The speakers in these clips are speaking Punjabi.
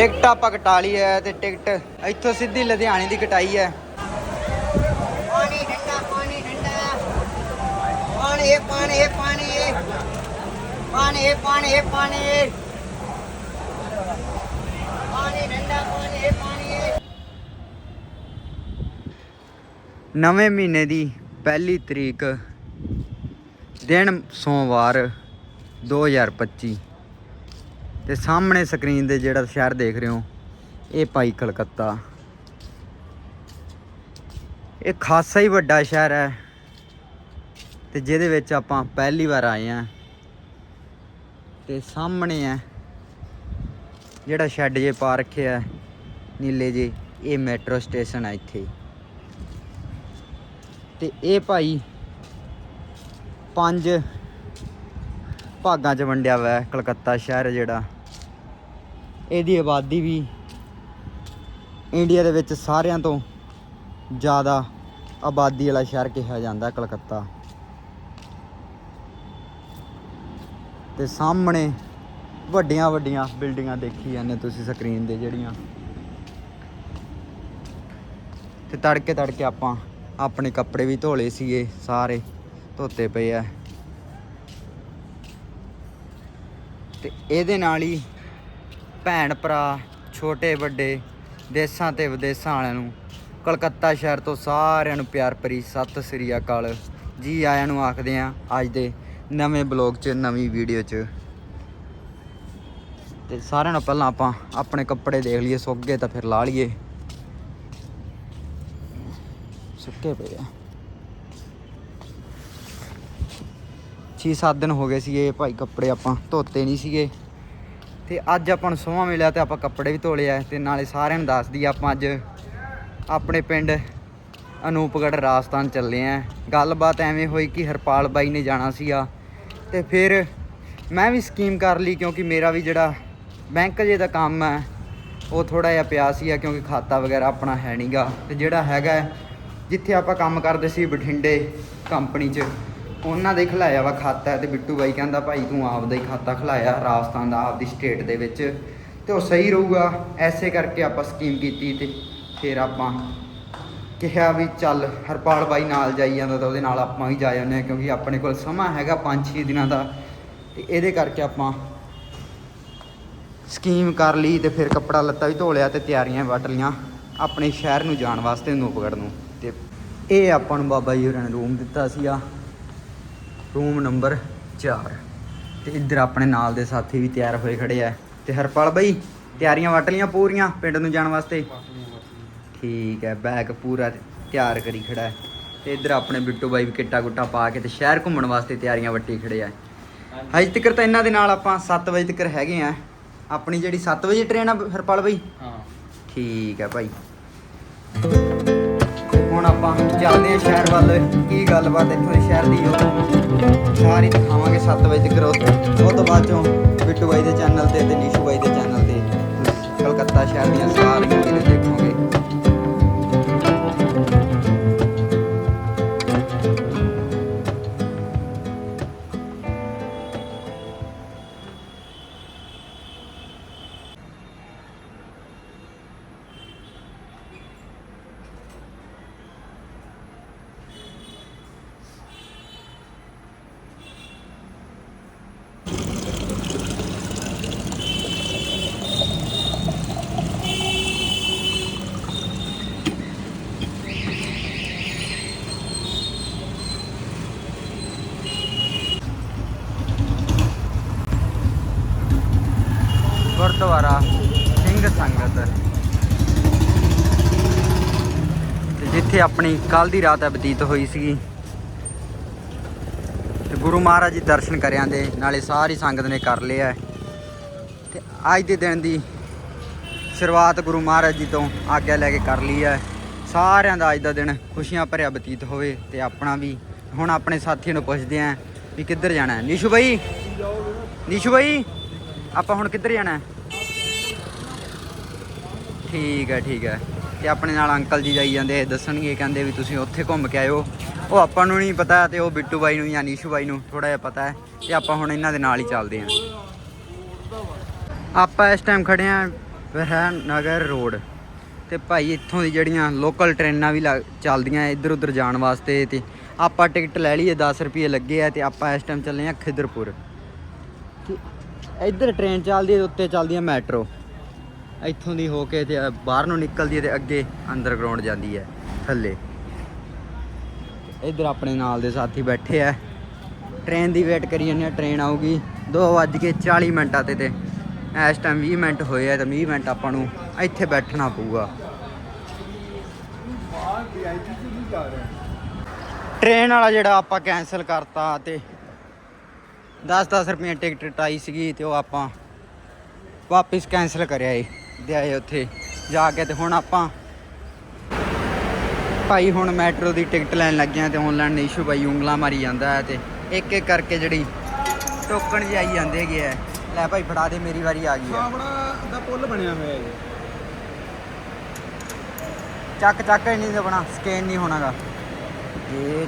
ਟਿਕਟ ਆਪਾਂ ਕਟਾ ਲਈ ਹੈ ਤੇ ਟਿਕਟ ਇੱਥੋਂ ਸਿੱਧੀ ਲੁਧਿਆਣੇ ਦੀ ਕਟਾਈ ਹੈ। ਪਾਣੀ ਠੰਡਾ ਪਾਣੀ ਠੰਡਾ। ਪਾਣੀ ਇਹ ਪਾਣੀ ਇਹ ਪਾਣੀ। ਇਹ ਪਾਣੀ ਇਹ ਪਾਣੀ ਇਹ ਪਾਣੀ। ਇਹ ਪਾਣੀ ਠੰਡਾ ਪਾਣੀ ਇਹ ਪਾਣੀ। ਇਹ ਨਵੇਂ ਮਹੀਨੇ ਦੀ ਪਹਿਲੀ ਤਰੀਕ ਦਿਨ ਸੋਮਵਾਰ 2025 ਤੇ ਸਾਹਮਣੇ ਸਕਰੀਨ ਤੇ ਜਿਹੜਾ ਸ਼ਹਿਰ ਦੇਖ ਰਹੇ ਹੋ ਇਹ ਭਾਈ ਕਲਕੱਤਾ। ਇਹ ਖਾਸਾ ਹੀ ਵੱਡਾ ਸ਼ਹਿਰ ਹੈ ਤੇ ਜਿਹਦੇ ਵਿੱਚ ਆਪਾਂ ਪਹਿਲੀ ਵਾਰ ਆਏ ਆ ਤੇ ਸਾਹਮਣੇ ਹੈ ਜਿਹੜਾ ਸ਼ੈੱਡ ਜੇ ਪਾ ਰੱਖਿਆ ਹੈ, ਨੀਲੇ ਜੇ ਇਹ ਮੈਟਰੋ ਸਟੇਸ਼ਨ ਹੈ ਇੱਥੇ। ਤੇ ਇਹ ਭਾਈ ਪੰਜ ਭਾਗਾਂ 'ਚ ਵੰਡਿਆ ਹੋਇਆ ਹੈ ਕਲਕੱਤਾ ਸ਼ਹਿਰ ਜਿਹੜਾ। ਇਹਦੀ ਆਬਾਦੀ ਵੀ ਇੰਡੀਆ ਦੇ ਵਿੱਚ ਸਾਰਿਆਂ ਤੋਂ ਜ਼ਿਆਦਾ ਆਬਾਦੀ ਵਾਲਾ ਸ਼ਹਿਰ ਕਿਹਾ ਜਾਂਦਾ ਕਲਕੱਤਾ। ਤੇ ਸਾਹਮਣੇ ਵੱਡੀਆਂ ਵੱਡੀਆਂ ਬਿਲਡਿੰਗਾਂ ਦੇਖੀ ਜਾਂਦੇ ਤੁਸੀਂ ਸਕਰੀਨ ਤੇ ਜਿਹੜੀਆਂ। ਤੇ ਤੜਕੇ ਤੜਕੇ ਆਪਾਂ ਆਪਣੇ ਕੱਪੜੇ ਵੀ ਧੋਲੇ ਸੀਗੇ, ਸਾਰੇ ਧੋਤੇ ਪਏ ਆ। ਤੇ ਇਹਦੇ ਨਾਲ ਹੀ ਭੈਣ ਭਰਾ, ਛੋਟੇ ਵੱਡੇ, ਦੇਸਾਂ ਤੇ ਵਿਦੇਸਾਂ ਵਾਲਿਆਂ ਨੂੰ, ਕਲਕੱਤਾ ਸ਼ਹਿਰ ਤੋਂ ਸਾਰਿਆਂ ਨੂੰ ਪਿਆਰ ਭਰੀ ਸਤਿ ਸ੍ਰੀ ਅਕਾਲ। ਜੀ ਆਇਆਂ ਨੂੰ ਆਖਦੇ ਆ, ਅੱਜ ਦੇ ਨਵੇਂ ਬਲੌਗ 'ਚ, ਨਵੀਂ ਵੀਡੀਓ 'ਚ। ਤੇ ਸਾਰਿਆਂ ਨੂੰ ਪਹਿਲਾਂ ਆਪਾਂ ਆਪਣੇ ਕੱਪੜੇ ਦੇਖ ਲਈਏ ਸੁੱਕ ਗਏ ਤਾਂ ਫਿਰ ਲਾ ਲਈਏ। ਸੁੱਕੇ ਪਏ ਆ। 6-7 ਦਿਨ ਹੋ ਗਏ ਸੀਗੇ, ਭਾਈ ਕੱਪੜੇ ਆਪਾਂ ਧੋਤੇ ਨਹੀਂ ਸੀਗੇ। ਤੇ ਅੱਜ ਆਪਾਂ ਨੂੰ ਸੋਹਾਂ ਮਿਲਿਆ ਤੇ ਆਪਾਂ ਕੱਪੜੇ ਵੀ ਧੋਲੇ ਆ ਤੇ ਨਾਲੇ ਸਾਰਿਆਂ ਨੂੰ ਦੱਸਦੀ ਆਪਾਂ ਅੱਜ ਆਪਣੇ ਪਿੰਡ ਅਨੂਪਗੜ੍ਹ ਰਾਜਸਥਾਨ ਚੱਲੇ ਆ। ਗੱਲਬਾਤ ਐਵੇਂ ਹੋਈ ਕਿ ਹਰਪਾਲ ਬਾਈ ਨੇ ਜਾਣਾ ਸੀਗਾ ਤੇ ਫਿਰ ਮੈਂ ਵੀ ਸਕੀਮ ਕਰ ਲਈ ਕਿਉਂਕਿ ਮੇਰਾ ਵੀ ਜਿਹੜਾ ਬੈਂਕ ਜੇ ਦਾ ਕੰਮ ਹੈ ਉਹ ਥੋੜਾ ਜਿਹਾ ਪਿਆ ਸੀਗਾ ਕਿਉਂਕਿ ਖਾਤਾ ਵਗੈਰਾ ਆਪਣਾ ਹੈ ਨਹੀਂਗਾ ਤੇ ਜਿਹੜਾ ਹੈਗਾ ਜਿੱਥੇ ਆਪਾਂ ਕੰਮ ਕਰਦੇ ਸੀ ਬਠਿੰਡੇ ਕੰਪਨੀ 'ਚ ਉਹਨਾਂ ਦੇ ਖਿਲਾਇਆ ਵਾ ਖਾਤਾ ਤੇ ਬਿੱਟੂ ਬਾਈ ਕਹਿੰਦਾ ਭਾਈ ਤੂੰ ਆਪਦਾ ਹੀ ਖਾਤਾ ਖਿਲਾਇਆ, ਰਾਜਸਥਾਨ ਦਾ ਆਪਦੀ ਸਟੇਟ ਦੇ ਵਿੱਚ। ਤੇ ਉਹ ਸਹੀ ਰਹੂਗਾ, ਐਸੇ ਕਰਕੇ ਆਪਾਂ ਸਕੀਮ ਕੀਤੀ ਤੇ ਫਿਰ ਆਪਾਂ ਕਿਹਾ ਵੀ ਚੱਲ ਹਰਪਾਲ ਬਾਈ ਨਾਲ ਜਾਈ ਜਾਂਦਾ ਤਾਂ ਉਹਦੇ ਨਾਲ ਆਪਾਂ ਵੀ ਜਾ ਜਾਂਦੇ ਹਾਂ, ਕਿਉਂਕਿ ਆਪਣੇ ਕੋਲ ਸਮਾਂ ਹੈਗਾ 5-6 ਦਿਨਾਂ ਦਾ। ਤੇ ਇਹਦੇ ਕਰਕੇ ਆਪਾਂ ਸਕੀਮ ਕਰ ਲਈ ਤੇ ਫਿਰ ਕੱਪੜਾ ਲੱਤਾ ਵੀ ਧੋ ਲਿਆ ਤੇ ਤਿਆਰੀਆਂ ਵੱਟ ਲੀਆਂ ਆਪਣੇ ਸ਼ਹਿਰ ਨੂੰ ਜਾਣ ਵਾਸਤੇ ਨੂਪਗੜ ਨੂੰ। ਤੇ ਇਹ ਆਪਾਂ ਨੂੰ ਬਾਬਾ ਜੀ ਹੋਰਾਂ ਨੇ ਰੂਮ ਦਿੱਤਾ ਸੀਗਾ। ਰੂਮ ਨੰਬਰ 4 ਤੇ ਇੱਧਰ ਆਪਣੇ ਨਾਲ ਦੇ ਸਾਥੀ ਵੀ ਤਿਆਰ ਹੋਏ ਖੜੇ ਆ। ਤੇ ਹਰਪਾਲ ਬਾਈ ਤਿਆਰੀਆਂ ਵੱਟ ਲੀਆਂ ਪੂਰੀਆਂ ਪਿੰਡ ਨੂੰ ਜਾਣ ਵਾਸਤੇ? ਠੀਕ ਹੈ ਬੈਗ ਪੂਰਾ ਤਿਆਰ ਕਰੀ ਖੜਾ ਹੈ। ਤੇ ਇੱਧਰ ਆਪਣੇ ਬਿੱਟੂ ਬਾਈ ਵੀ ਕਿੱਟਾ ਗੁੱਟਾ ਪਾ ਕੇ ਤੇ ਸ਼ਹਿਰ ਘੁੰਮਣ ਵਾਸਤੇ ਤਿਆਰੀਆਂ ਵੱਟੀ ਖੜੇ ਆ। ਹਜੇ ਤੱਕ ਤਾਂ ਇਹਨਾਂ ਦੇ ਨਾਲ ਆਪਾਂ 7 ਵਜੇ ਤੱਕ ਹੈਗੇ ਆ। ਆਪਣੀ ਜਿਹੜੀ 7 ਵਜੇ ਟ੍ਰੇਨ ਆ ਹਰਪਾਲ ਬਾਈ? ਹਾਂ। ਠੀਕ ਹੈ ਭਾਈ ਹੁਣ ਆਪਾਂ ਚੱਲਦੇ ਆ ਸ਼ਹਿਰ ਵੱਲ। ਕੀ ਗੱਲਬਾਤ ਇੱਥੋਂ ਦੇ ਸ਼ਹਿਰ ਦੀ? ਉਹ ਸਾਰੀ ਦਿਖਾਵਾਂਗੇ 7 ਵਜੇ ਤੱਕ ਉਹ ਉਹ ਤੋਂ ਬਾਅਦ ਚੋਂ ਬਿੱਟੂ ਬਾਈ ਦੇ ਚੈਨਲ ਤੇ ਤੇ ਨੀਸ਼ੂ ਬਾਈ ਦੇ ਚੈਨਲ ਤੇ। ਕਲਕੱਤਾ ਸ਼ਹਿਰ ਦੀਆਂ ਸਾਰੀਆਂ ਆਪਣੀ ਕੱਲ ਦੀ ਰਾਤ ਹੈ ਬਤੀਤ ਹੋਈ ਸੀਗੀ। ਤੇ ਗੁਰੂ ਮਹਾਰਾਜ ਜੀ ਦਰਸ਼ਨ ਕਰਿਆਂ ਦੇ, ਨਾਲੇ ਸਾਰੀ ਸੰਗਤ ਨੇ ਕਰ ਲਿਆ ਤੇ ਅੱਜ ਦੇ ਦਿਨ ਦੀ ਸ਼ੁਰੂਆਤ ਗੁਰੂ ਮਹਾਰਾਜ ਜੀ ਤੋਂ ਆਗਿਆ ਲੈ ਕੇ ਕਰ ਲਈ ਹੈ। ਸਾਰਿਆਂ ਦਾ ਅੱਜ ਦਾ ਦਿਨ ਖੁਸ਼ੀਆਂ ਭਰਿਆ ਬਤੀਤ ਹੋਵੇ ਤੇ ਆਪਣਾ ਵੀ। ਹੁਣ ਆਪਣੇ ਸਾਥੀਆਂ ਨੂੰ ਪੁੱਛਦੇ ਆਂ ਵੀ ਕਿੱਧਰ ਜਾਣਾ ਹੈ। ਨੀਸ਼ੂ ਬਾਈ? ਨਿਸ਼ੂ ਬਾਈ? ਆਪਾਂ ਹੁਣ ਕਿੱਧਰ ਜਾਣਾ ਹੈ? ਠੀਕ ਹੈ ਠੀਕ ਹੈ। ਤੇ ਆਪਣੇ ਨਾਲ ਅੰਕਲ ਜੀ ਜਾਈ ਜਾਂਦੇ, ਦੱਸਣਗੇ, ਕਹਿੰਦੇ ਵੀ ਤੁਸੀਂ ਉੱਥੇ ਘੁੰਮ ਕੇ ਆਇਓ। ਉਹ ਆਪਾਂ ਨੂੰ ਨਹੀਂ ਪਤਾ ਤੇ ਉਹ ਬਿੱਟੂ ਬਾਈ ਨੂੰ ਜਾਂ ਨੀਸ਼ੂ ਬਾਈ ਨੂੰ ਥੋੜਾ ਜਿਹਾ ਪਤਾ ਹੈ ਤੇ ਆਪਾਂ ਹੁਣ ਇਹਨਾਂ ਦੇ ਨਾਲ ਹੀ ਚੱਲਦੇ ਆਂ ਆਪਾਂ ਇਸ ਟਾਈਮ ਖੜੇ ਆਂ ਵਹਿ ਨਗਰ ਰੋਡ ਤੇ ਭਾਈ ਇੱਥੋਂ ਦੀ ਜਿਹੜੀਆਂ ਲੋਕਲ ਟ੍ਰੇਨਾਂ ਵੀ ਲੱਗ- ਚੱਲਦੀਆਂ ਇੱਧਰ ਉੱਧਰ ਜਾਣ ਵਾਸਤੇ ਤੇ ਆਪਾਂ ਟਿਕਟ ਲੈ ਲਈਏ 10 ਰੁਪਏ ਲੱਗੇ ਆ ਤੇ ਆਪਾਂ ਇਸ ਟਾਈਮ ਚੱਲੇ ਆ ਖਿਦਰਪੁਰ। ਇੱਧਰ ਟ੍ਰੇਨ ਚੱਲਦੀ ਹੈ ਤੇ ਉੱਤੇ ਚੱਲਦੀ ਹੈ ਮੈਟਰੋ ਇੱਥੋਂ ਦੀ ਹੋ ਕੇ ਤੇ ਬਾਹਰ ਨੂੰ ਨਿਕਲਦੀ ਹੈ ਤੇ ਅੱਗੇ ਅੰਦਰ ਗਰਾਊਂਡ ਜਾਂਦੀ ਹੈ, ਥੱਲੇ। ਇੱਧਰ ਆਪਣੇ ਨਾਲ ਦੇ ਸਾਥੀ ਬੈਠੇ ਆ। ਟ੍ਰੇਨ ਦੀ ਵੇਟ ਕਰੀ ਜਾਂਦੇ ਆ ਟ੍ਰੇਨ ਆਊਗੀ। 2:40 ਮਿੰਟਾਂ ਤੇ ਤੇ। ਇਸ ਟਾਈਮ 20 ਮਿੰਟ ਹੋਏ ਆ ਤੇ 20 ਮਿੰਟ ਆਪਾਂ ਨੂੰ ਇੱਥੇ ਬੈਠਣਾ ਪਊਗਾ। ਟ੍ਰੇਨ ਵਾਲਾ ਜਿਹੜਾ ਆਪਾਂ ਕੈਨਸਲ ਕਰਤਾ ਤੇ 10-10 ਰੁਪਏ ਟਿਕਟ ਟਾਈ ਸੀਗੀ ਤੇ ਉਹ ਆਪਾਂ ਵਾਪਿਸ ਕੈਨਸਲ ਕਰਿਆ ਏ। ਦੇ ਆਏ ਉੱਥੇ। ਜਾ ਕੇ ਤੇ ਹੁਣ ਆਪਾਂ ਭਾਈ ਹੁਣ ਮੈਟਰੋ ਦੀ ਟਿਕਟ ਲੈਣ ਲੱਗਿਆ ਤੇ ਆਨਲਾਈਨ ਇਸ਼ੂ ਭਾਈ ਉਂਗਲਾਂ ਮਾਰੀ ਜਾਂਦਾ ਹੈ ਤੇ ਇੱਕ ਇੱਕ ਕਰਕੇ ਜਿਹੜੀ ਟੋਕਨ ਜਿਹੀ ਆਈ ਜਾਂਦੇ ਹੈਗੇ ਆ। ਲੈ ਭਾਈ ਫੜਾ ਦੇ ਮੇਰੀ ਵਾਰੀ ਆ ਗਈ ਆ। ਆਪਣਾ ਦਾ ਪੁੱਲ ਬਣਿਆ ਹੋਇਆ ਹੈ ਚੱਕ ਚੱਕ ਹੀ ਨਹੀਂ ਬਣਾ ਸਕੈਨ ਨਹੀਂ ਹੋਣਾਗਾ। ਇਹ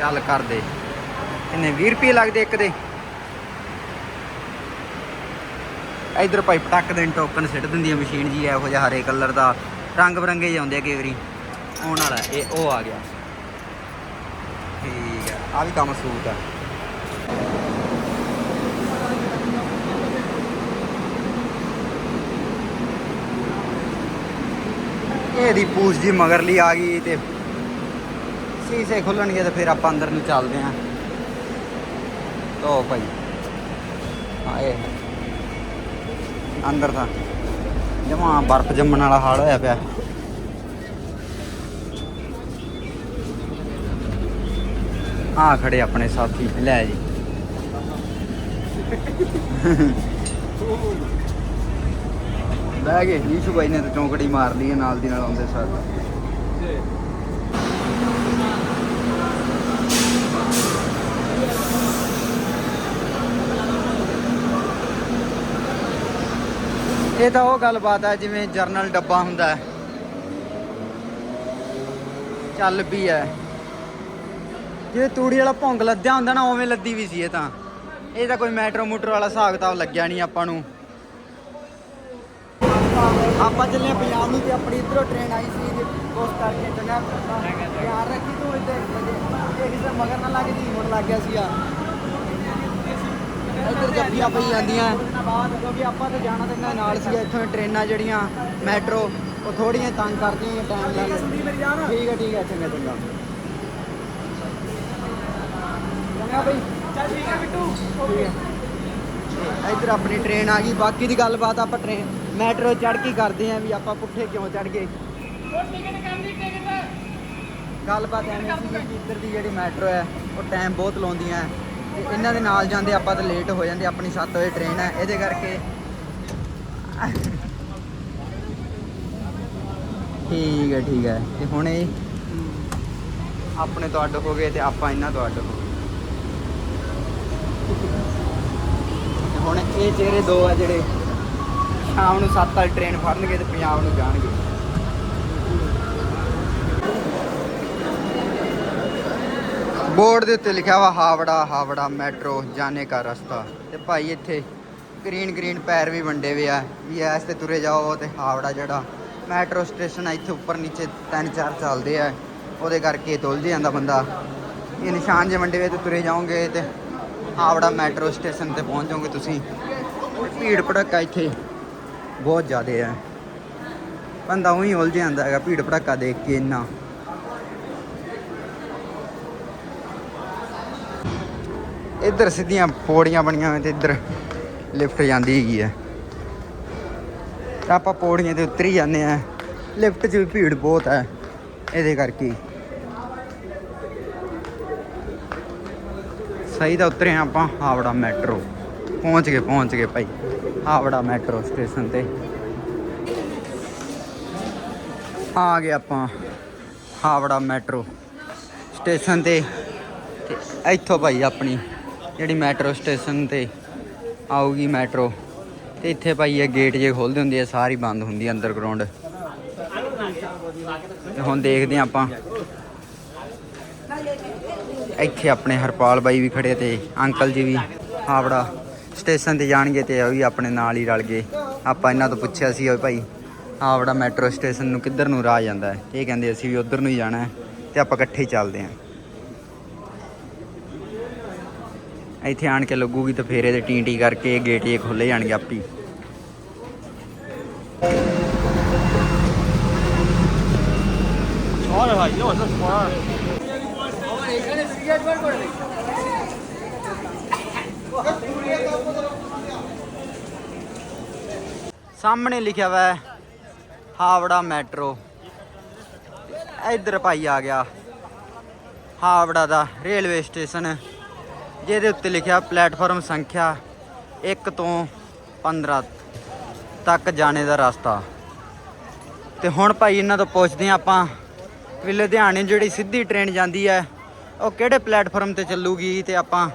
ਚੱਲ ਕਰ ਦੇ। ਕਿੰਨੇ 20 ਰੁਪਏ ਲੱਗਦੇ ਇੱਕ ਦੇ। ਇਧਰ ਭਾਈ ਪਟੱਕ ਦੇਣ ਟੋਕਨ ਸਿੱਟ ਦਿੰਦੀ ਹੈ ਮਸ਼ੀਨ ਜੀ, ਇਹੋ ਜਿਹਾ ਹਰੇ ਕਲਰ ਦਾ। ਰੰਗ ਬਰੰਗੇ ਜਿਹੇ ਆਉਂਦੇ ਆ ਕਈ ਵਾਰੀ। ਆਉਣ ਵਾਲਾ ਇਹ, ਉਹ ਆ ਗਿਆ। ਠੀਕ ਹੈ ਆ ਵੀ ਕੰਮ ਸੂਤ ਹੈ ਇਹਦੀ ਪੂਛ ਜੀ ਮਗਰਲੀ ਆ ਗਈ ਤੇ ਸੀਸੇ ਖੁੱਲਣਗੇ ਤੇ ਫਿਰ ਆਪਾਂ ਅੰਦਰ ਨੂੰ ਚੱਲਦੇ ਆਂ। ਤੋ ਭਾਈ। ਹਾਂ, ਇਹ ਅੰਦਰ ਤਾਂ ਜਮਾ ਬਰਫ਼ ਜੰਮਣ ਵਾਲਾ ਹਾਲ ਹੋਇਆ ਪਿਆ। ਆ ਖੜੇ ਆਪਣੇ ਸਾਥੀ, ਲੈ ਜੀ। ਬਹਿ ਗਏ, ਨੀਸ਼ੂ ਬਾਈ ਨੇ ਤਾਂ ਚੌਂਕੜੀ ਮਾਰ ਲਈ ਹੈ, ਨਾਲ ਦੀ ਨਾਲ ਆਉਂਦੇ ਸਾਰ ਇਹ ਤਾਂ ਉਹ ਗੱਲਬਾਤ ਹੈ ਜਿਵੇਂ ਜਰਨਲ ਡੱਬਾ ਹੁੰਦਾ ਹੈ। ਚੱਲ ਵੀ ਹੈ। ਜੇ ਤੂੜੀ ਵਾਲਾ ਭੌਂਗ ਲੱਦਿਆ ਹੁੰਦਾ ਨਾ, ਉਵੇਂ ਲੱਦੀ ਵੀ ਸੀ ਇਹ ਤਾਂ। ਇਹ ਤਾਂ ਕੋਈ ਮੈਟਰੋ ਮੂਟਰ ਵਾਲਾ ਹਿਸਾਬ ਕਿਤਾਬ ਲੱਗਿਆ ਨਹੀਂ ਆਪਾਂ ਨੂੰ। ਆਪਾਂ ਚੱਲੇ ਆਂ ਪੰਜਾਬ ਨੂੰ ਤੇ ਆਪਣੀ ਇਧਰੋਂ ਟ੍ਰੇਨ ਆਈ ਸੀ ਉਸ ਕਰਕੇ ਚੰਗਾ ਯਾਰ ਰੱਖੀ ਤੂੰ ਇੱਥੇ ਇਹ ਕਿਸੇ ਮਗਰ ਨਾ ਲੱਗ ਜੀ, ਮੁੜ ਲੱਗ ਗਿਆ ਸੀਗਾ ਇੱਧਰ ਜੱਫੀਆਂ ਪਈ ਜਾਂਦੀਆਂ। ਕਿਉਂਕਿ ਆਪਾਂ ਤਾਂ ਜਾਣਾ ਤੇ ਇਹਨਾਂ ਨਾਲ ਸੀਗਾ ਇੱਥੋਂ ਟ੍ਰੇਨਾਂ ਜਿਹੜੀਆਂ ਮੈਟਰੋ ਉਹ ਥੋੜੀਆਂ ਤੰਗ ਕਰਦੀਆਂ ਟਾਈਮ ਲੱਗ ਠੀਕ ਹੈ ਠੀਕ ਹੈ ਚੰਗਾ ਚੰਗਾ। ਚੰਗਾ ਬਈ। ਚੱਲ ਠੀਕ ਹੈ ਬਿੱਟੂ ਓਕੇ। ਇੱਧਰ ਆਪਣੀ ਟ੍ਰੇਨ ਆ ਗਈ। ਬਾਕੀ ਦੀ ਗੱਲਬਾਤ ਆਪਾਂ ਟ੍ਰੇਨ ਮੈਟਰੋ ਚੜ੍ਹ ਕੇ ਕਰਦੇ ਆਂ ਵੀ ਆਪਾਂ ਪੁੱਠੇ ਕਿਉਂ ਚੜ੍ਹ ਗਏ। ਗੱਲਬਾਤ ਐਵੇਂ ਸੀ ਕਿ ਇੱਧਰ ਦੀ ਜਿਹੜੀ ਮੈਟਰੋ ਹੈ ਉਹ ਟਾਈਮ ਬਹੁਤ ਲਾਉਂਦੀਆਂ। ਹੈ ਇਹਨਾਂ ਦੇ ਨਾਲ ਜਾਂਦੇ ਆਪਾਂ ਤਾਂ ਲੇਟ ਹੋ ਜਾਂਦੇ, ਆਪਣੀ 7 ਵਜੇ ਟ੍ਰੇਨ ਹੈ, ਇਹਦੇ ਕਰਕੇ। ਠੀਕ ਹੈ ਠੀਕ ਹੈ। ਤੇ ਹੁਣ ਇਹ ਆਪਣੇ ਤੋਂ ਅੱਡ ਹੋ ਗਏ ਤੇ ਆਪਾਂ ਇਹਨਾਂ ਤੋਂ ਅੱਡ ਹੋ ਗਏ। ਹੁਣ ਇਹ ਚਿਹਰੇ ਦੋ ਆ ਜਿਹੜੇ ਸ਼ਾਮ ਨੂੰ 7 ਵਾਲੀ ਟ੍ਰੇਨ ਫੜਨਗੇ ਤੇ ਪੰਜਾਬ ਨੂੰ ਜਾਣਗੇ। ਬੋਰਡ ਦੇ ਉੱਤੇ ਲਿਖਿਆ ਵਾ ਹਾਵੜਾ ਹਾਵੜਾ ਮੈਟਰੋ, ਜਾਣੇ ਦਾ ਰਸਤਾ। ਤੇ ਭਾਈ ਇੱਥੇ ਗ੍ਰੀਨ ਗ੍ਰੀਨ ਪੈਰ ਵੀ ਵੰਡੇ ਵੇ ਆ। ਵੀ ਐਸ ਤੇ ਤੁਰੇ ਜਾਓ ਤੇ ਹਾਵੜਾ ਜਿਹੜਾ ਮੈਟਰੋ ਸਟੇਸ਼ਨ ਆ, ਇੱਥੇ ਉੱਪਰ ਨੀਚੇ ਤਿੰਨ ਚਾਰ ਚੱਲਦੇ ਆ। ਉਹਦੇ ਕਰਕੇ ਤੁਲਝ ਜਾਂਦਾ ਬੰਦਾ। ਇਹ ਨਿਸ਼ਾਨ ਜੇ ਵੰਡੇ ਵੇ ਤੇ ਤੁਰੇ ਜਾਓਗੇ ਤੇ ਹਾਵੜਾ ਮੈਟਰੋ ਸਟੇਸ਼ਨ ਤੇ ਪਹੁੰਚ ਜਾਓਗੇ ਤੁਸੀਂ। ਭੀੜ ਭੜੱਕਾ ਇੱਥੇ ਬਹੁਤ ਜ਼ਿਆਦਾ ਹੈ ਬੰਦਾ ਉਹੀ ਉਲਝ ਜਾਂਦਾ ਹੈਗਾ, ਭੀੜ ਭੜੱਕਾ ਦੇਖ ਕੇ ਇੰਨਾ। ਇੱਧਰ ਸਿੱਧੀਆਂ ਪੌੜੀਆਂ ਬਣੀਆਂ ਹੋਈਆਂ ਤੇ ਇੱਧਰ ਲਿਫਟ ਜਾਂਦੀ ਹੈਗੀ ਹੈ। ਤਾਂ ਆਪਾਂ ਪੌੜੀਆਂ ਤੇ ਉਤਰ ਜਾਂਦੇ ਆ ਲਿਫਟ 'ਚ ਵੀ ਭੀੜ ਬਹੁਤ ਹੈ, ਇਹਦੇ ਕਰਕੇ। ਸਹੀ ਤਾਂ ਉਤਰੇ ਹਾਂ ਆਪਾਂ, ਹਾਵੜਾ ਮੈਟਰੋ। ਪਹੁੰਚ ਗਏ ਪਹੁੰਚ ਗਏ ਭਾਈ। ਹਾਵੜਾ ਮੈਟਰੋ ਸਟੇਸ਼ਨ ਤੇ। ਆ ਗਏ ਆਪਾਂ, ਹਾਵੜਾ ਮੈਟਰੋ ਸਟੇਸ਼ਨ ਤੇ ਇੱਥੋਂ ਭਾਈ ਆਪਣੀ ਜਿਹੜੀ ਮੈਟਰੋ ਸਟੇਸ਼ਨ ਤੇ ਆਊਗੀ ਮੈਟਰੋ, ਤੇ ਇੱਥੇ ਭਾਈ ਇਹ ਗੇਟ ਜੇ ਖੋਲਦੇ ਹੁੰਦੇ ਆ, ਸਾਰੀ ਬੰਦ ਹੁੰਦੀ ਆ ਅੰਡਰਗਰਾਉਂਡ ਤੇ ਹੁਣ ਦੇਖਦੇ ਆ ਆਪਾਂ। ਇੱਥੇ ਆਪਣੇ ਹਰਪਾਲ ਬਾਈ ਵੀ ਖੜੇ ਤੇ ਅੰਕਲ ਜੀ ਵੀ ਹਾਵੜਾ ਸਟੇਸ਼ਨ ਤੇ ਜਾਣਗੇ ਤੇ ਉਹ ਵੀ ਆਪਣੇ ਨਾਲ ਹੀ ਰਲ ਗਏ। ਆਪਾਂ ਇਹਨਾਂ ਤੋਂ ਪੁੱਛਿਆ ਸੀ, ਓਏ ਭਾਈ ਆਵੜਾ ਮੈਟਰੋ ਸਟੇਸ਼ਨ ਨੂੰ ਕਿੱਧਰ ਨੂੰ ਰਾਹ ਜਾਂਦਾ ਹੈ? ਇਹ ਕਹਿੰਦੇ ਅਸੀਂ ਵੀ ਉਧਰ ਨੂੰ ਹੀ ਜਾਣਾ ਹੈ ਤੇ ਆਪਾਂ ਇਕੱਠੇ ਹੀ ਚੱਲਦੇ ਹਾਂ। ਇੱਥੇ ਆਣ ਕੇ ਲੱਗੂਗੀ ਤਾਂ ਫੇਰ ਇਹਦੇ ਟੀ ਟੀ ਕਰਕੇ ਗੇਟ ਇਹ ਖੁੱਲੇ ਜਾਣਗੇ ਆਪੀ। ਸਾਹਮਣੇ ਲਿਖਿਆ ਵਾ ਹੈ ਹਾਵੜਾ ਮੈਟਰੋ। ਇੱਧਰ ਭਾਈ ਆ ਗਿਆ। ਹਾਵੜਾ ਦਾ ਰੇਲਵੇ ਸਟੇਸ਼ਨ। ਜਿਹਦੇ ਉੱਤੇ ਲਿਖਿਆ ਪਲੇਟਫਾਰਮ ਸੰਖਿਆ 1 ਤੋਂ 15 ਤੱਕ ਜਾਣੇ ਦਾ ਰਸਤਾ। ਤੇ ਹੁਣ ਭਾਈ ਇਹਨਾਂ ਤੋਂ ਪੁੱਛਦੇ ਹਾਂ ਆਪਾਂ ਵੀ ਲੁਧਿਆਣੇ ਜਿਹੜੀ ਸਿੱਧੀ ਟ੍ਰੇਨ ਜਾਂਦੀ ਹੈ, ਉਹ ਕਿਹੜੇ ਪਲੇਟਫਾਰਮ ਤੇ ਚੱਲੂਗੀ? ਤੇ ਆਪਾਂ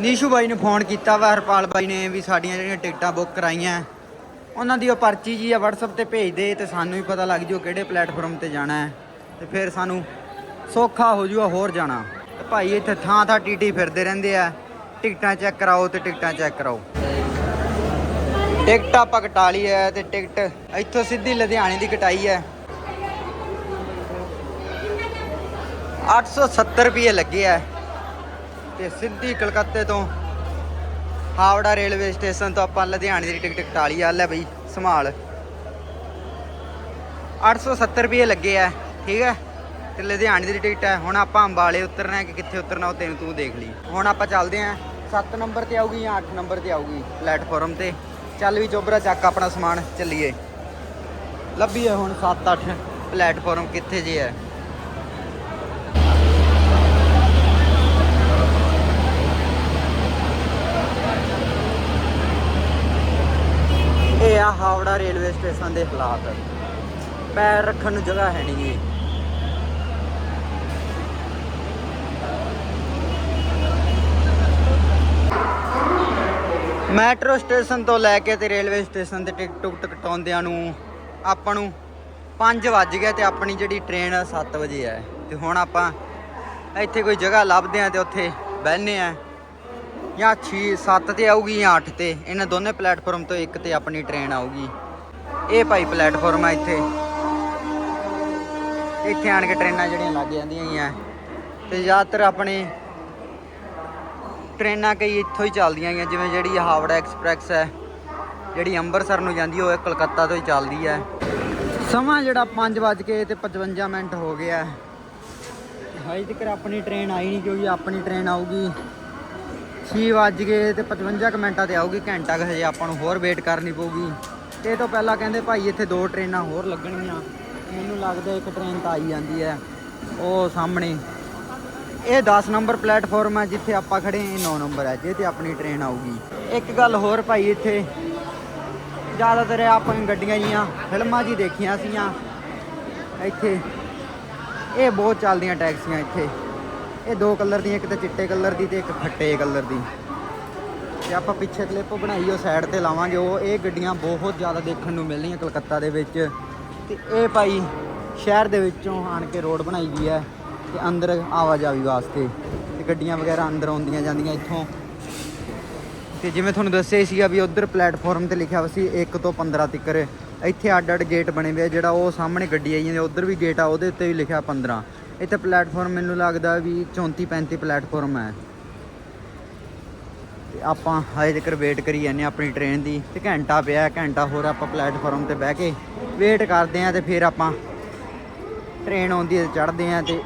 ਨੀਸ਼ੂ ਬਾਈ ਨੂੰ ਫੋਨ ਕੀਤਾ ਵਾ, ਹਰਪਾਲ ਬਾਈ ਨੇ ਵੀ ਸਾਡੀਆਂ ਜਿਹੜੀਆਂ ਟਿਕਟਾਂ ਬੁੱਕ ਕਰਾਈਆਂ। ਉਹਨਾਂ ਦੀ ਉਹ ਪਰਚੀ ਜੀ ਆ WhatsApp ਤੇ ਭੇਜ ਦੇ ਤੇ ਸਾਨੂੰ ਵੀ ਪਤਾ ਲੱਗ ਜੂ ਕਿਹੜੇ ਪਲੇਟਫਾਰਮ ਤੇ ਜਾਣਾ ਹੈ। ਤੇ ਫਿਰ ਸਾਨੂੰ ਸੌਖਾ ਹੋ ਜੂਗਾ ਹੋਰ ਜਾਣਾ। ਭਾਈ, ਇੱਥੇ ਥਾਂ ਥਾਂ ਟੀਟੀ ਫਿਰਦੇ ਰਹਿੰਦੇ ਆ। ਟਿਕਟਾਂ ਚੈੱਕ ਕਰਾਓ ਤੇ ਟਿਕਟਾਂ ਚੈੱਕ ਕਰਾਓ। ਟਿਕਟ ਆਪਾਂ ਕਟਾ ਲਈ ਹੈ ਤੇ ਟਿਕਟ ਇੱਥੋਂ ਸਿੱਧੀ ਲੁਧਿਆਣੇ ਦੀ ਕਟਾਈ ਹੈ 870 ਰੁਪਏ ਲੱਗੇ ਆ ਤੇ ਸਿੱਧੀ ਕਲਕੱਤੇ ਤੋਂ ਹਾਵੜਾ ਰੇਲਵੇ ਸਟੇਸ਼ਨ ਤੋਂ ਆਪਾਂ ਲੁਧਿਆਣੇ ਦੀ ਟਿਕਟ ਕਟਾ ਲਈ ਆ। ਲੈ ਬਈ, ਸੰਭਾਲ। 870 ਰੁਪਏ ਲੱਗੇ ਆ ਠੀਕ ਹੈ ਤੇ ਲੁਧਿਆਣੇ ਦੀ ਟਿਕਟ ਹੈ। ਹੁਣ ਆਪਾਂ ਅੰਬਾਲੇ ਉਤਰਨਾ ਹੈ ਕਿ ਕਿੱਥੇ ਉਤਰਨਾ ਉਹ ਤੈਨੂੰ ਤੂੰ ਦੇਖ ਲਈ। ਹੁਣ ਆਪਾਂ ਚੱਲਦੇ ਆਂ 7 ਨੰਬਰ ਤੇ ਆਊਗੀ ਜਾਂ 8 ਨੰਬਰ ਤੇ ਆਊਗੀ ਪਲੇਟਫਾਰਮ ਤੇ। ਚੱਲ ਵੀ ਚੋਬਰਾ ਚੱਕ ਆਪਣਾ ਸਮਾਨ, ਚੱਲੀਏ। ਲੱਭੀਏ ਹੁਣ 7 8 ਪਲੇਟਫਾਰਮ ਕਿੱਥੇ ਜੇ ਹੈ। ਇਹ ਆ ਹਾਵੜਾ ਰੇਲਵੇ ਸਟੇਸ਼ਨ ਦੇ ਹਾਲਾਤ। ਪੈਰ ਰੱਖਣ ਨੂੰ ਜਗ੍ਹਾ ਹੈ ਨਹੀਂ ਜੀ ਮੈਟਰੋ ਸਟੇਸ਼ਨ ਤੋਂ ਲੈ ਕੇ ਤੇ ਰੇਲਵੇ ਸਟੇਸ਼ਨ ਤੇ ਟਿਕਟ ਟੁਕ ਕਟਾਉਂਦਿਆਂ ਨੂੰ ਆਪਾਂ ਨੂੰ 5 ਵੱਜ ਗਿਆ ਤੇ ਆਪਣੀ ਜਿਹੜੀ ਟ੍ਰੇਨ 7 ਵਜੇ ਹੈ ਤੇ ਹੁਣ ਆਪਾਂ ਇੱਥੇ ਕੋਈ ਜਗ੍ਹਾ ਲੱਭਦੇ ਆ ਤੇ ਉੱਥੇ ਬਹਿਨੇ ਆ। ਜਾਂ 6 7 ਤੇ ਆਊਗੀ ਜਾਂ 8 ਤੇ। ਇਹਨਾਂ ਦੋਨੇ ਪਲੇਟਫਾਰਮ ਤੋਂ ਇੱਕ ਤੇ ਆਪਣੀ ਟ੍ਰੇਨ ਆਊਗੀ। ਇਹ ਭਾਈ ਪਲੇਟਫਾਰਮ ਆ ਇੱਥੇ। ਇੱਥੇ ਆਣ ਕੇ ਟ੍ਰੇਨਾਂ ਜਿਹੜੀਆਂ ਲੱਗ ਜਾਂਦੀਆਂ ਹੀ ਆ ਤੇ ਜ਼ਿਆਦਾਤਰ ਆਪਣੇ ਟ੍ਰੇਨਾਂ ਕਈ ਇੱਥੋਂ ਹੀ ਚੱਲਦੀਆਂ ਗਈਆਂ, ਜਿਵੇਂ ਜਿਹੜੀ ਹਾਵੜਾ ਐਕਸਪ੍ਰੈਸ ਹੈ, ਜਿਹੜੀ ਅੰਮ੍ਰਿਤਸਰ ਨੂੰ ਜਾਂਦੀ ਉਹ ਕਲਕੱਤਾ ਤੋਂ ਹੀ ਚੱਲਦੀ ਹੈ। ਸਮਾਂ ਜਿਹੜਾ 5 ਵੱਜ ਕੇ ਤੇ 55 ਮਿੰਟ ਹੋ ਗਿਆ ਹਾਈ ਤੱਕ ਆਪਣੀ ਟ੍ਰੇਨ ਆਈ ਨਹੀਂ, ਕਿਉਂਕਿ ਆਪਣੀ ਟ੍ਰੇਨ ਆਊਗੀ 6 ਵੱਜ ਗਏ ਤੇ 55 ਕੁ ਮਿੰਟਾਂ ਤੇ ਆਊਗੀ, ਘੰਟਾ ਕੁ ਹਜੇ ਆਪਾਂ ਨੂੰ ਹੋਰ ਵੇਟ ਕਰਨੀ ਪਊਗੀ। ਤੇ ਇਹ ਤੋਂ ਪਹਿਲਾਂ ਕਹਿੰਦੇ ਭਾਈ ਇੱਥੇ ਦੋ ਟ੍ਰੇਨਾਂ ਹੋਰ ਲੱਗਣਗੀਆਂ, ਮੈਨੂੰ ਲੱਗਦਾ ਇੱਕ ਟ੍ਰੇਨ ਤਾਂ ਆਈ ਜਾਂਦੀ ਹੈ, ਉਹ ਸਾਹਮਣੇ। ਇਹ 10 ਨੰਬਰ ਪਲੇਟਫਾਰਮ ਹੈ ਜਿੱਥੇ ਆਪਾਂ ਖੜੇ ਹਾਂ, ਇਹ 9 ਨੰਬਰ ਹੈ ਜੇ ਤੇ ਆਪਣੀ ਟ੍ਰੇਨ ਆਊਗੀ। ਇੱਕ ਗੱਲ ਹੋਰ ਭਾਈ ਇੱਥੇ, ਜ਼ਿਆਦਾਤਰ ਆਪਾਂ ਗੱਡੀਆਂ ਜੀਆਂ, ਫਿਲਮਾਂ 'ਚ ਦੇਖੀਆਂ ਸੀਆਂ, ਇੱਥੇ। ਇਹ ਬਹੁਤ ਚੱਲਦੀਆਂ ਟੈਕਸੀਆਂ ਇੱਥੇ। ਇਹ ਦੋ ਕਲਰ ਦੀਆਂ, ਇੱਕ ਤਾਂ ਚਿੱਟੇ ਕਲਰ ਦੀ ਤੇ ਇੱਕ ਖੱਟੇ ਕਲਰ ਦੀ। ਤੇ ਆਪਾਂ ਪਿੱਛੇ ਕਲਿੱਪ ਬਣਾਈ, ਉਹ ਸਾਈਡ ਤੇ ਲਾਵਾਂਗੇ, ਉਹ ਇਹ ਗੱਡੀਆਂ ਬਹੁਤ ਜ਼ਿਆਦਾ ਦੇਖਣ ਨੂੰ ਮਿਲਣੀਆਂ ਕਲਕੱਤਾ ਦੇ ਵਿੱਚ। ਤੇ ਇਹ ਭਾਈ ਸ਼ਹਿਰ ਦੇ ਵਿੱਚੋਂ ਆਣ ਕੇ ਰੋਡ ਬਣਾਈ ਗਈ ਹੈ। ਤੇ ਅੰਦਰ ਆਵਾਜਾਈ ਵਾਸਤੇ ਤੇ ਗੱਡੀਆਂ ਵਗੈਰਾ ਅੰਦਰ ਆਉਂਦੀਆਂ ਜਾਂਦੀਆਂ ਇੱਥੋਂ। ਤੇ ਜਿਵੇਂ ਤੁਹਾਨੂੰ ਦੱਸਿਆ ਹੀ ਸੀਗਾ ਵੀ ਉਧਰ ਪਲੇਟਫਾਰਮ ਤੇ ਲਿਖਿਆ ਹੋਇਆ ਸੀ 1 ਤੋਂ 15 ਤੱਕਰ। ਇੱਥੇ ਅੱਡ ਅੱਡ ਗੇਟ ਬਣੇ ਹੋਏ ਆ, ਜਿਹੜਾ ਉਹ ਸਾਹਮਣੇ ਗੱਡੀ ਆਈ ਜਾਂਦੀ ਉਧਰ ਵੀ ਗੇਟ ਆ, ਉਹਦੇ ਉੱਤੇ ਵੀ ਲਿਖਿਆ 15 ਇੱਥੇ ਪਲੇਟਫਾਰਮ ਮੈਨੂੰ ਲੱਗਦਾ ਵੀ 34 35 ਪਲੇਟਫਾਰਮ ਹੈ। ਤੇ ਆਪਾਂ ਹਜੇ ਤੱਕ ਵੇਟ ਕਰੀ ਜਾਂਦੇ ਹਾਂ ਆਪਣੀ ਟ੍ਰੇਨ ਦੀ। ਤੇ ਘੰਟਾ ਪਿਆ, ਘੰਟਾ ਹੋਰ ਆਪਾਂ ਪਲੇਟਫਾਰਮ ਤੇ ਬਹਿ ਕੇ ਵੇਟ ਕਰਦੇ ਆਂ ਤੇ ਫਿਰ ਆਪਾਂ ਟ੍ਰੇਨ ਆਉਂਦੀ ਹੈ ਚੜ੍ਹਦੇ ਆਂ ਤੇ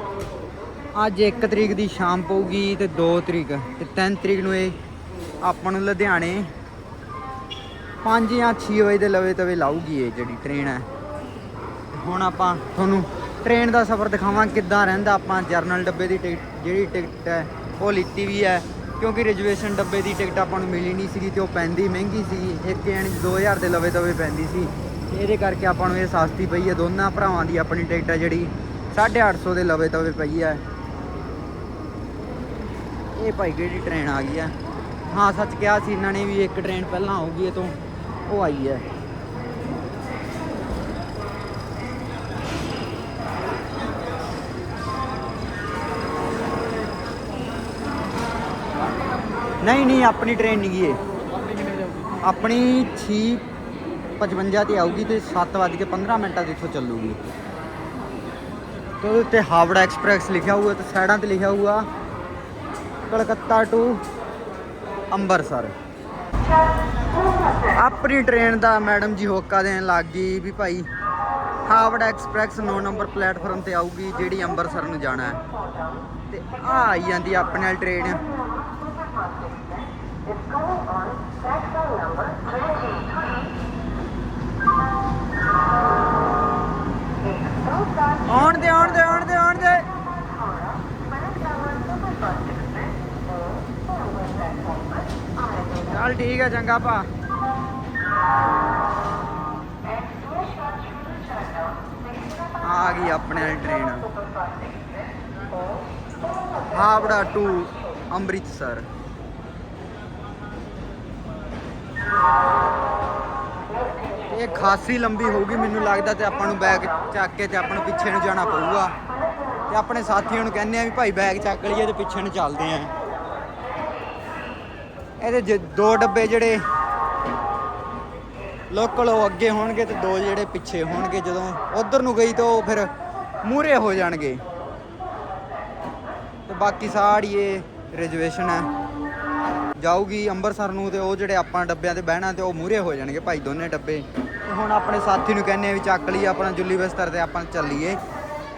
ਅੱਜ 1 ਤਰੀਕ ਦੀ ਸ਼ਾਮ ਪਊਗੀ ਤੇ 2 ਤਰੀਕ। ਤੇ 3 ਤਰੀਕ ਨੂੰ ਇਹ ਆਪਾਂ ਨੂੰ ਲੁਧਿਆਣੇ 5 ਜਾਂ 6 ਵਜੇ ਦੇ ਲਵੇ ਤਵੇ ਲਾਊਗੀ ਇਹ ਜਿਹੜੀ ਟ੍ਰੇਨ ਹੈ। ਹੁਣ ਆਪਾਂ ਤੁਹਾਨੂੰ ਟ੍ਰੇਨ ਦਾ ਸਫ਼ਰ ਦਿਖਾਵਾਂ ਕਿੱਦਾਂ ਰਹਿੰਦਾ ਆਪਾਂ। ਜਰਨਲ ਡੱਬੇ ਦੀ ਟਿਕਟ ਜਿਹੜੀ ਟਿਕਟ ਹੈ, ਉਹ ਲਿੱਤੀ ਵੀ ਹੈ। ਕਿਉਂਕਿ ਰਿਜ਼ਰਵੇਸ਼ਨ ਡੱਬੇ ਦੀ ਟਿਕਟ ਆਪਾਂ ਨੂੰ ਮਿਲੀ ਨਹੀਂ ਸੀਗੀ ਤੇ ਉਹ ਪੈਂਦੀ ਮਹਿੰਗੀ ਸੀਗੀ। ਇੱਕ ਜਣ 2000 ਦੇ ਲਵੇ ਤਵੇ ਪੈਂਦੀ ਸੀ। ਇਹਦੇ ਕਰਕੇ ਆਪਾਂ ਨੂੰ ਇਹ ਸਸਤੀ ਪਈ ਹੈ। ਦੋਨਾਂ ਭਰਾਵਾਂ ਦੀ ਆਪਣੀ ਟਿਕਟ ਹੈ ਜਿਹੜੀ 850 ਦੇ ਲਵੇ ਤਵੇ ਪਈ ਹੈ। ਇਹ ਭਾਈ ਕਿਹੜੀ ਟ੍ਰੇਨ ਆ ਗਈ ਹੈ ਹਾਂ, ਸੱਚ ਕਿਹਾ ਸੀ, ਇਹਨਾਂ ਨੇ ਵੀ ਇੱਕ ਟ੍ਰੇਨ ਪਹਿਲਾਂ ਆਊਗੀ ਇਹ ਤੋਂ ਉਹ ਆਈ ਹੈ। ਨਹੀਂ ਨਹੀਂ, ਆਪਣੀ ਟ੍ਰੇਨ ਨਹੀਂ ਗਈ ਇਹ। ਆਪਣੀ 6:55 ਤੇ ਆਊਗੀ ਤੇ 7:15 ਮਿੰਟਾਂ 'ਤੇ ਇੱਥੋਂ ਚੱਲੂਗੀ। ਤੇ ਉਹਦੇ ਉੱਤੇ ਹਾਵੜਾ ਐਕਸਪ੍ਰੈਸ ਲਿਖਿਆ ਹੋਊਗਾ ਤੇ ਸਾਈਡਾਂ ਤੇ ਲਿਖਿਆ ਹੋਊਗਾ। ਕਲਕੱਤਾ ਟੂ ਅੰਬਰਸਰ ਆਪਣੀ ਟ੍ਰੇਨ ਦਾ ਮੈਡਮ ਜੀ ਹੋਕਾ ਦੇਣ ਲੱਗ ਗਈ ਵੀ ਭਾਈ ਹਾਵੜਾ ਐਕਸਪ੍ਰੈਸ 9 ਨੰਬਰ ਪਲੇਟਫਾਰਮ ਤੇ ਆਊਗੀ, ਜਿਹੜੀ ਅੰਮ੍ਰਿਤਸਰ ਨੂੰ ਜਾਣਾ ਹੈ। ਤੇ ਆ ਆਈ ਜਾਂਦੀ ਆਪਣੇ ਵਾਲੀ ਟ੍ਰੇਨ ਆਉਣ ਦੇ ਆਉਣ ਦੇ ਆਉਣ ਦੇ ਆਉਣ ਦੇ। ਚੱਲ ਠੀਕ ਹੈ ਚੰਗਾ ਭਾ। ਆ ਗਈ ਆਪਣੇ ਵਾਲੀ ਟ੍ਰੇਨ ਹਾਵੜਾ ਟੂ ਅੰਮ੍ਰਿਤਸਰ। ਇਹ ਖਾਸੀ ਲੰਬੀ ਹੋਊਗੀ, ਮੈਨੂੰ ਲੱਗਦਾ ਤੇ ਆਪਾਂ ਨੂੰ ਬੈਗ ਚੱਕ ਕੇ ਤੇ ਆਪਾਂ ਨੂੰ ਪਿੱਛੇ ਨੂੰ ਜਾਣਾ ਪਊਗਾ। ਤੇ ਆਪਣੇ ਸਾਥੀਆਂ ਨੂੰ ਕਹਿੰਦੇ ਆ ਵੀ ਭਾਈ ਬੈਗ ਚੱਕ ਲਈਏ ਤੇ ਪਿੱਛੇ ਨੂੰ ਚੱਲਦੇ ਆ। ਇਹਦੇ ਜ- ਦੋ ਡੱਬੇ ਜਿਹੜੇ ਲੋਕਲ ਉਹ ਅੱਗੇ ਹੋਣਗੇ ਤੇ ਦੋ ਜਿਹੜੇ ਪਿੱਛੇ ਹੋਣਗੇ। ਜਦੋਂ ਉਧਰ ਨੂੰ ਗਈ ਤਾਂ ਉਹ ਫਿਰ ਮੂਰੇ ਹੋ ਜਾਣਗੇ। ਤੇ ਬਾਕੀ ਸਾਰੀ ਇਹ ਰਿਜ਼ਰਵੇਸ਼ਨ ਹੈ। ਜਾਊਗੀ ਅੰਮ੍ਰਿਤਸਰ ਨੂੰ ਤੇ ਉਹ ਜਿਹੜੇ ਆਪਾਂ ਡੱਬਿਆਂ ਤੇ ਬਹਿਣਾ ਤੇ ਉਹ ਮੂਰੇ ਹੋ ਜਾਣਗੇ ਭਾਈ ਦੋਨੇ ਡੱਬੇ। ਤੇ ਹੁਣ ਆਪਣੇ ਸਾਥੀ ਨੂੰ ਕਹਿੰਦੇ ਆ ਵੀ ਚੱਕ ਲਈ ਆਪਣਾ ਜੁੱਲੀ ਬਿਸਤਰ ਤੇ ਆਪਾਂ ਚੱਲੀਏ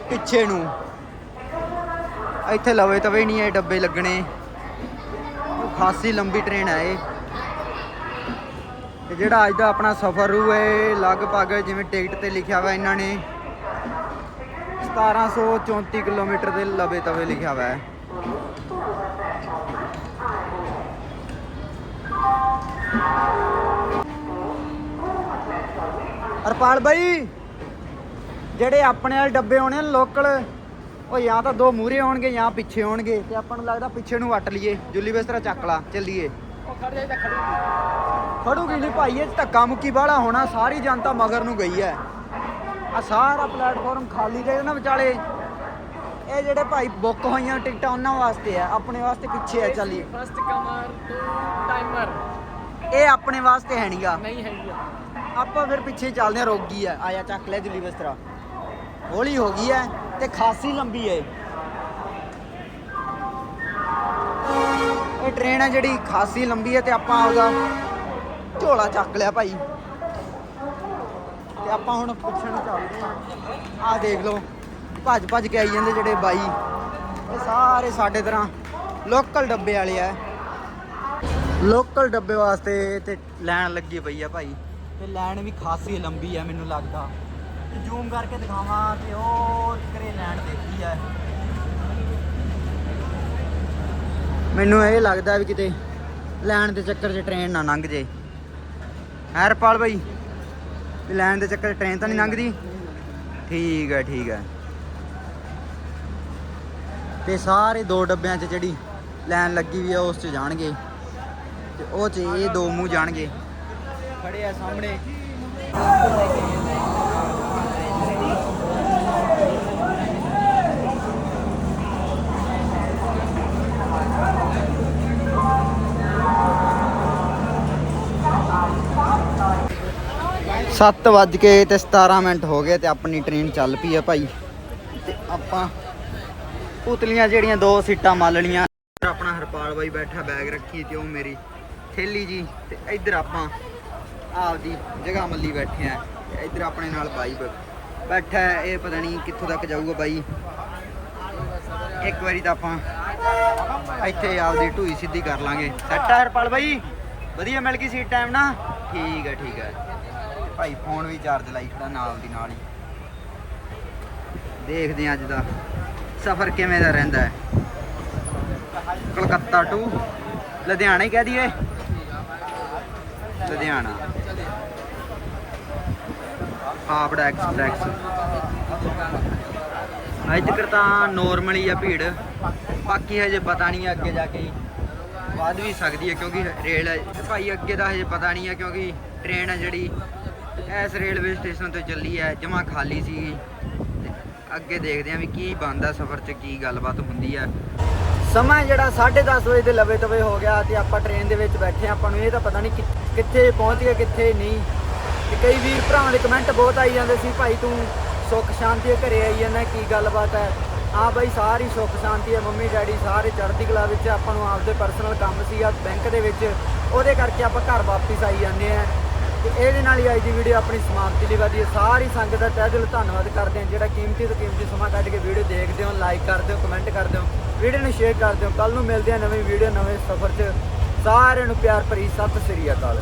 ਪਿੱਛੇ ਨੂੰ। ਇੱਥੇ ਲਵੇ ਤਵੇ ਨਹੀਂ ਇਹ ਡੱਬੇ ਲੱਗਣੇ। ਖਾਸੀ ਲੰਬੀ ਟ੍ਰੇਨ ਹੈ ਇਹ। ਤੇ ਜਿਹੜਾ ਅੱਜ ਦਾ ਆਪਣਾ ਸਫ਼ਰ ਰੂ ਹੈ ਲਗਭਗ ਜਿਵੇਂ ਟਿਕਟ ਤੇ ਲਿਖਿਆ ਹੋਇਆ ਇਹਨਾਂ ਨੇ 1734 ਕਿਲੋਮੀਟਰ ਦੇ ਲਵੇ ਤਵੇ ਲਿਖਿਆ ਹੋਇਆ ਹੈ ਹਰਪਾਲ ਬਾਈ, ਜਿਹੜੇ ਆਪਣੇ ਵਾਲੇ ਡੱਬੇ ਹੋਣੇ ਲੋਕਲ ਉਹ ਜਾਂ ਤਾਂ ਦੋ ਮੂਰੇ ਹੋਣਗੇ ਜਾਂ ਪਿੱਛੇ ਹੋਣਗੇ ਤੇ ਆਪਾਂ ਨੂੰ ਲੱਗਦਾ ਪਿੱਛੇ ਨੂੰ ਵੱਟ ਲਈਏ। ਜੁੱਲੀ ਬਿਸਤਰਾ ਚੱਕ ਲਾ ਚੱਲੀਏ। ਉਹ ਖੜ ਜਾਈ ਤਾਂ ਖੜੂਗੀ। ਖੜੂਗੀ ਨਹੀਂ ਭਾਈ ਇਹ ਧੱਕਾ ਮੁੱਕੀ ਵਾਲਾ ਹੋਣਾ ਸਾਰੀ ਜਨਤਾ ਮਗਰ ਨੂੰ ਗਈ ਹੈ ਆ ਸਾਰਾ ਪਲੇਟਫਾਰਮ ਖਾਲੀ ਤੇ ਨਾ ਵਿਚਾਲੇ। ਇਹ ਜਿਹੜੇ ਭਾਈ ਬੁੱਕ ਹੋਈਆਂ ਟਿਕਟਾਂ ਉਹਨਾਂ ਵਾਸਤੇ ਆ ਆਪਣੇ ਵਾਸਤੇ ਪਿੱਛੇ ਆ ਚੱਲੀਏ। ਫਸਟ ਕਮਰ ਤੋਂ ਟਾਈਮਰ ਇਹ ਆਪਣੇ ਵਾਸਤੇ ਹੈ ਨਹੀਂਗਾ ਨਹੀਂ ਹੈਗੀ ਆਪਾਂ ਫਿਰ ਪਿੱਛੇ ਚੱਲਦੇ ਆ ਰੋਗੀ ਆ ਆਇਆ ਚੱਕ ਲੈ ਜੁੱਲੀ ਬਿਸਤਰਾ ਹੌਲੀ ਹੋ ਗਈ ਐ। ਤੇ ਖਾਸੀ ਲੰਬੀ ਹੈ ਇਹ ਟ੍ਰੇਨ ਹੈ ਜਿਹੜੀ ਖਾਸੀ ਲੰਬੀ ਹੈ ਤੇ ਆਪਾਂ ਉਹਦਾ ਝੋਲਾ ਚੱਕ ਲਿਆ ਭਾਈ। ਤੇ ਆਪਾਂ ਹੁਣ ਪਿੱਛੇ ਚੱਲਦੇ ਆ। ਆਹ ਦੇਖ ਲਓ, ਭੱਜ ਭੱਜ ਕੇ ਆਈ ਜਾਂਦੇ ਜਿਹੜੇ ਬਾਈ। ਇਹ ਸਾਰੇ ਸਾਡੇ ਤਰ੍ਹਾਂ ਲੋਕਲ ਡੱਬੇ ਵਾਲੇ ਆ। ਲੋਕਲ ਡੱਬੇ ਵਾਸਤੇ ਤੇ ਲਾਈਨ ਲੱਗੀ ਪਈ ਆ ਭਾਈ। ਤੇ ਲੈਣ ਵੀ ਖਾਸੀ ਲੰਬੀ ਆ, ਮੈਨੂੰ ਲੱਗਦਾ। ਜ਼ੂਮ ਕਰਕੇ ਦਿਖਾਵਾਂ ਤੇ ਉਹ ਕਰੇ ਲਾਈਨ ਦੇਖੀ ਆ। ਮੈਨੂੰ ਇਹ ਲੱਗਦਾ ਵੀ ਕਿਤੇ ਲਾਈਨ ਦੇ ਚੱਕਰ 'ਚ ਟ੍ਰੇਨ ਨਾ ਲੰਘ ਜੇ। ਹਰਪਾਲ ਵੀ ਲਾਈਨ ਦੇ ਚੱਕਰ 'ਚ ਟ੍ਰੇਨ ਤਾਂ ਨਹੀਂ ਲੰਘਦੀ? ਠੀਕ ਹੈ ਠੀਕ ਹੈ ਤੇ ਸਾਰੇ ਦੋ ਡੱਬਿਆਂ 'ਚ ਜਿਹੜੀ ਲਾਈਨ ਲੱਗੀ ਵੀ ਆ ਉਸ 'ਚ ਜਾਣਗੇ। ਤੇ ਉਹ 'ਚ ਇਹ ਦੋ ਮੂੰਹ ਜਾਣਗੇ। ਖੜੇ ਆ ਸਾਹਮਣੇ। ਸੱਤ ਵੱਜ ਕੇ ਤੇ 17 ਮਿੰਟ ਹੋ ਗਏ ਤੇ ਆਪਣੀ ਟ੍ਰੇਨ ਚੱਲ ਪਈ ਆ ਭਾਈ। ਤੇ ਆਪਾਂ ਪੁਤਲੀਆਂ ਜਿਹੜੀਆਂ ਦੋ ਸੀਟਾਂ ਮੱਲ ਲੀਆਂ ਆਪਣਾ ਹਰਪਾਲ ਬਾਈ ਬੈਠਾ ਬੈਗ ਰੱਖੀ ਤੇ ਉਹ ਮੇਰੀ ਥੇਲੀ ਜੀ। ਤੇ ਇੱਧਰ ਆਪਾਂ ਆਪਦੀ ਜਗ੍ਹਾ ਮੱਲੀ ਬੈਠੇ ਆ। ਤੇ ਇੱਧਰ ਆਪਣੇ ਨਾਲ ਬਾਈ ਬੈਠਾ ਇਹ ਪਤਾ ਨਹੀਂ ਕਿੱਥੋਂ ਤੱਕ ਜਾਊਗਾ ਬਾਈ। ਇੱਕ ਵਾਰੀ ਤਾਂ ਆਪਾਂ ਇੱਥੇ ਆਪਦੀ ਢੂਈ ਸਿੱਧੀ ਕਰ ਲਾਂਗੇ। ਸੈੱਟ ਆ ਹਰਪਾਲ ਬਾਈ। ਵਧੀਆ ਮਿਲ ਗਈ ਸੀਟ ਟਾਈਮ ਨਾ। ਠੀਕ ਹੈ ਠੀਕ ਹੈ ਭਾਈ ਫੋਨ ਵੀ ਚਾਰਜ ਲਾਈ ਖੜਾ ਨਾਲ ਦੀ ਨਾਲ ਹੀ। ਦੇਖਦੇ ਹਾਂ ਅੱਜ ਦਾ ਸਫ਼ਰ ਕਿਵੇਂ ਦਾ ਰਹਿੰਦਾ ਹੈ। ਕਲਕੱਤਾ ਟੂ ਲੁਧਿਆਣਾ ਹੀ ਕਹਿ ਦਈਏ। ਲੁਧਿਆਣਾ। ਹਾਵੜਾ ਐਕਸਪ੍ਰੈਸ। ਅੱਜ ਤੱਕ ਤਾਂ ਨੋਰਮਲ ਹੀ ਆ ਭੀੜ। ਬਾਕੀ ਹਜੇ ਪਤਾ ਨਹੀਂ ਅੱਗੇ ਜਾ ਕੇ ਵੱਧ ਵੀ ਸਕਦੀ ਹੈ ਕਿਉਂਕਿ ਰੇਲ ਭਾਈ ਅੱਗੇ ਦਾ ਹਜੇ ਪਤਾ ਨਹੀਂ ਹੈ ਕਿਉਂਕਿ ਟ੍ਰੇਨ ਹੈ ਜਿਹੜੀ। ਇਸ ਰੇਲਵੇ ਸਟੇਸ਼ਨ ਤੋਂ ਚੱਲੀ ਹੈ ਜਮਾ ਖਾਲੀ ਸੀ। ਅੱਗੇ ਦੇਖਦੇ ਹਾਂ ਵੀ ਕੀ ਬਣਦਾ ਸਫ਼ਰ 'ਚ, ਕੀ ਗੱਲਬਾਤ ਹੁੰਦੀ ਹੈ ਸਮਾਂ ਜਿਹੜਾ 10:30 ਵਜੇ ਦੇ ਲਵੇ ਤਵੇ ਹੋ ਗਿਆ ਤੇ ਆਪਾਂ ਟ੍ਰੇਨ ਦੇ ਵਿੱਚ ਬੈਠੇ ਹਾਂ। ਆਪਾਂ ਨੂੰ ਇਹ ਤਾਂ ਪਤਾ ਨਹੀਂ ਕਿੱਥੇ ਪਹੁੰਚ ਗਏ, ਕਿੱਥੇ ਨਹੀਂ। ਤੇ ਕਈ ਵੀਰ ਭਰਾਵਾਂ ਦੇ ਕਮੈਂਟ ਬਹੁਤ ਆਈ ਜਾਂਦੇ ਸੀ, ਭਾਈ ਤੂੰ ਸੁੱਖ ਸ਼ਾਂਤੀ ਦੇ ਘਰੇ ਆਈ ਜਾਂਦਾ, ਕੀ ਗੱਲਬਾਤ ਹੈ ਹਾਂ ਬਾਈ, ਸਾਰੀ ਸੁੱਖ ਸ਼ਾਂਤੀ ਹੈ ਮੰਮੀ, ਡੈਡੀ, ਸਾਰੇ ਚੜ੍ਹਦੀ ਕਲਾ ਵਿੱਚ ਆਪਾਂ ਨੂੰ ਆਪਦੇ ਪਰਸਨਲ ਕੰਮ ਸੀ ਆ ਬੈਂਕ ਦੇ ਵਿੱਚ। ਉਹਦੇ ਕਰਕੇ ਆਪਾਂ ਘਰ ਵਾਪਸ ਆਈ ਜਾਂਦੇ ਆ। ਤੇ ਇਹਦੇ ਨਾਲ ਹੀ ਅੱਜ ਦੀ ਵੀਡੀਓ ਆਪਣੀ ਸਮਾਪਤੀ ਲਈ ਵਧੀ ਹੈ। ਸਾਰੀ ਸੰਗਤ ਦਾ ਤਹਿ ਦਿਲ ਧੰਨਵਾਦ ਕਰਦੇ ਹਾਂ। ਜਿਹੜਾ ਕੀਮਤੀ ਤੋਂ ਕੀਮਤੀ ਸਮਾਂ ਕੱਢ ਕੇ ਵੀਡੀਓ ਦੇਖਦੇ ਹੋ ਲਾਈਕ ਕਰਦੇ ਹੋ ਕਮੈਂਟ ਕਰਦੇ ਹੋ ਵੀਡੀਓ ਨੂੰ ਸ਼ੇਅਰ ਕਰਦੇ ਹੋ। ਕੱਲ ਨੂੰ ਮਿਲਦੇ ਹਾਂ ਨਵੀਂ ਵੀਡੀਓ ਨਵੇਂ ਸਫ਼ਰ 'ਚ। ਸਾਰਿਆਂ ਨੂੰ ਪਿਆਰ ਭਰੀ ਸਤਿ ਸ੍ਰੀ ਅਕਾਲ।